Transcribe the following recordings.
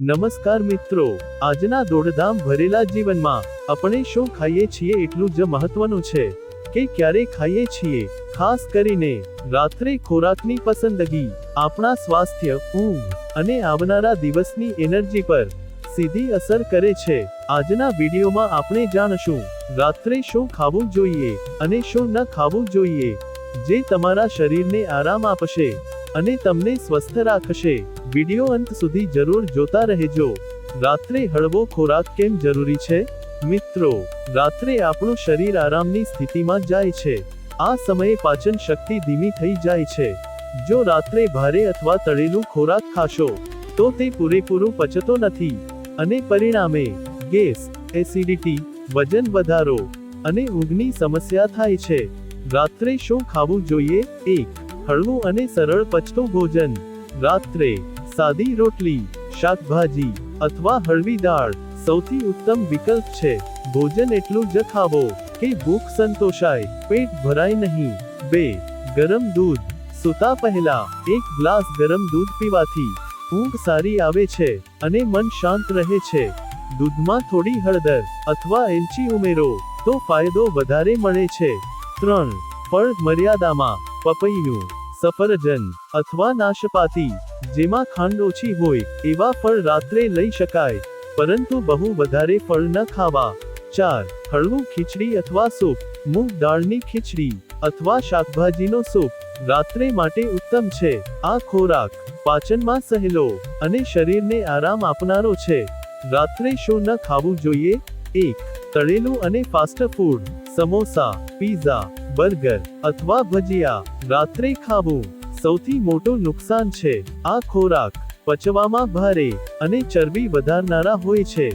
નમસ્કાર મિત્રો, આજના દોડધામ ભરેલા જીવનમાં આપણે શું ખાઈએ છીએ એટલું જ મહત્વનું છે કે ક્યારે ખાઈએ છીએ. ખાસ કરીને રાત્રે ખોરાકની પસંદગી, આપણા સ્વાસ્થ્ય, ઊંઘ અને આવનારા દિવસની એનર્જી પર સીધી અસર કરે છે. આજના વિડીયોમાં આપણે જાણશું, રાત્રે શું ખાવું જોઈએ અને શું ન ખાવું જોઈએ, જે તમારા શરીરને આરામ આપશે અને તમને સ્વસ્થ રાખશે. વિડિયો અંત સુધી જરૂર જોતા રહેજો. રાત્રે હળવો ખોરાક કેમ જરૂરી છે? મિત્રો, રાત્રે આપણું શરીર આરામની સ્થિતિમાં જાય છે. આ સમયે પાચન શક્તિ ધીમી થઈ જાય છે. જો રાત્રે ભારે અથવા તળેલું ખોરાક ખાશો, તો તે પૂરેપૂરું પચતો નથી. અને પરિણામે, ગેસ, એસિડિટી, વજન વધારો અને ઊંઘની સમસ્યા થાય છે. રાત્રે શું ખાવું જોઈએ? એક, હળવું અને સરળ પચતું ભોજન. રાત્રે સાદી રોટલી, શાકભાજી અથવા હળવી દાળ સૌથી ઉત્તમ વિકલ્પ છે. ભોજન એટલું જ ખાવો કે ભૂખ સંતોષાય, પેટ ભરાય નહીં. બે, ગરમ દૂધ. સૂતા પહેલા એક ગ્લાસ ગરમ દૂધ પીવાથી ઊંઘ સારી આવે છે અને મન શાંત રહે છે. દૂધમાં થોડી હળદર અથવા એલચી ઉમેરો તો ફાયદો વધારે મળે છે. ત્રણ, ફળ મર્યાદામાં પપૈયું. સફરજન અથવા નાશપાતી, જેમાં ખાંડ ઓછી હોય, એવા ફળ રાત્રે લઈ શકાય. પરંતુ બહુ વધારે ફળ ન ખાવા. ચાર, હળવું ખીચડી અથવા સૂપ, મૂંગ દાળની ખીચડી અથવા શાકભાજીનો સૂપ, રાત્રે માટે ઉત્તમ છે. આ ખોરાક પાચનમાં સહેલો અને શરીરને આરામ આપનારો છે. રાત્રે શું ન ખાવું જોઈએ? એક, તળેલું અને fast food, samosa, pizza burger અથવા ભજીયા. રાત્રે ખાવું સૌથી મોટું નુકસાન છે. આ ખોરાક પચવામાં ભારે અને ચરબી વધારનારા હોય છે.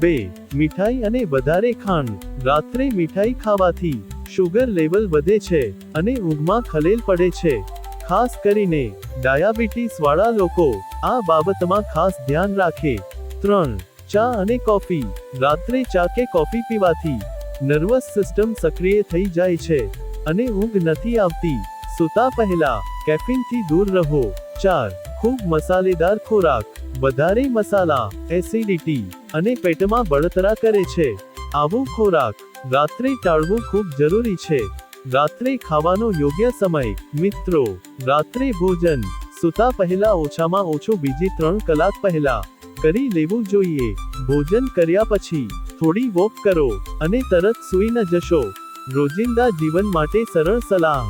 બે, મીઠાઈ અને વધારે ખાંડ. રાત્રે મીઠાઈ ખાવાથી શુગર લેવલ વધે છે અને ઊંઘમાં ખલેલ પડે છે. ખાસ કરીને ડાયાબિટીસ વાળા લોકો આ બાબતમાં ખાસ ધ્યાન રાખે. ત્રણ, ચા અને કોફી. રાત્રે ચા કે કોફી પીવાથી નર્વસ સિસ્ટમ સક્રિય થઈ જાય છે. અને ઊંઘ નથી આવતી. સૂતા પહેલા કેફીનથી દૂર રહો. ચાર, ખૂબ મસાલેદાર ખોરાક. વધારે મસાલા એસિડિટી અને પેટમાં બળતરા કરે છે. આવું ખોરાક. રાત્રે ટાળવું ખૂબ જરૂરી છે. રાત્રે ખાવાનો યોગ્ય સમય. મિત્રો, રાત્રે ભોજન. સૂતા પહેલા ઓછામાં ઓછું બીજી ત્રણ કલાક પહેલા કરી લેવું જોઈએ. ભોજન કર્યા પછી થોડી વોક કરો અને તરત સૂઈ ન જશો. રોજિંદા જીવન માટે સરળ સલાહ.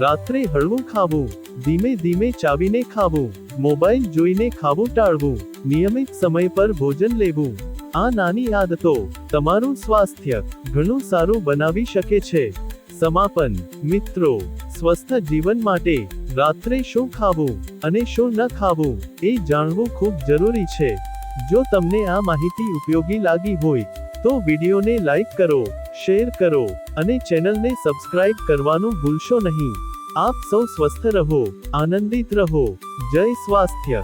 રાત્રે હળવું ખાવું, ધીમે ધીમે ચાવીને ખાવું, મોબાઈલ જોઈને ખાવું ટાળવું, નિયમિત સમય પર ભોજન લેવું. આ નાની આદતો તમારું સ્વાસ્થ્ય ઘણું સારું બનાવી શકે છે. સમાપન. મિત્રો, સ્વસ્થ જીવન માટે રાત્રે શું ખાવું અને શું ન ખાવું એ જાણવું ખૂબ જરૂરી છે. જો તમને આ માહિતી ઉપયોગી લાગી હોય, તો વિડીયોને લાઈક કરો. શેર કરો અને ચેનલને સબસ્ક્રાઇબ કરવાનું ભૂલશો નહીં. આપ સૌ સ્વસ્થ રહો, આનંદિત રહો. જય સ્વાસ્થ્ય.